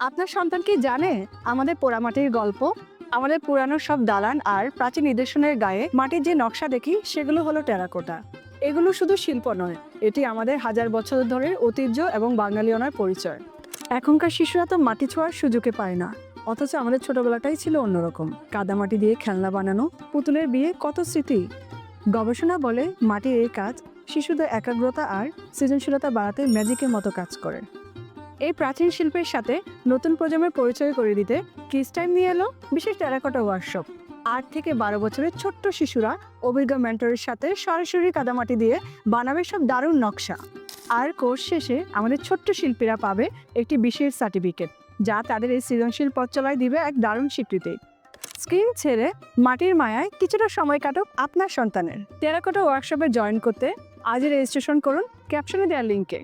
আপনার সন্তান কি জানে আমাদের পোড়ামাটির গল্প? আমাদের পুরানো সব দালান আর প্রাচীন নিদর্শনের গায়ে মাটির যে নকশা দেখি, সেগুলো হলো টেরাকোটা। এগুলো শুধু শিল্প নয়, এটি আমাদের হাজার বছর ধরে ঐতিহ্য এবং বাঙালিয়নার পরিচয়। এখনকার শিশুরা তো মাটি ছোঁয়ার সুযোগে পায় না, অথচ আমাদের ছোটবেলাটাই ছিল অন্যরকম। কাদামাটি দিয়ে খেলনা বানানো, পুতুলের বিয়ে, কত স্মৃতি! গবেষণা বলে মাটির এই কাজ শিশুদের একাগ্রতা আর সৃজনশীলতা বাড়াতে ম্যাজিকের মতো কাজ করে। এই প্রাচীন শিল্পের সাথে নতুন প্রজন্মের পরিচয় করে দিতে কিস টাইম নিয়ে এলো বিশেষ টেরাকোটা ওয়ার্কশপ আট থেকে বারো বছরের ছোট্ট শিশুরা অভিজ্ঞ মেন্টরের সাথে সরাসরি কাদামাটি দিয়ে বানাবে সব দারুণ নকশা। আর কোর্স শেষে আমাদের ছোট্ট শিল্পীরা পাবে একটি বিশেষ সার্টিফিকেট যা তাদের এই সৃজনশীল পথ চলায় দিবে এক দারুণ স্বীকৃতি। স্ক্রিন ছেড়ে মাটির মায়ায় কিছুটা সময় কাটুক আপনার সন্তানের। টেরাকোটা ওয়ার্কশপে জয়েন করতে আজই রেজিস্ট্রেশন করুন ক্যাপশনে দেওয়ার লিঙ্কে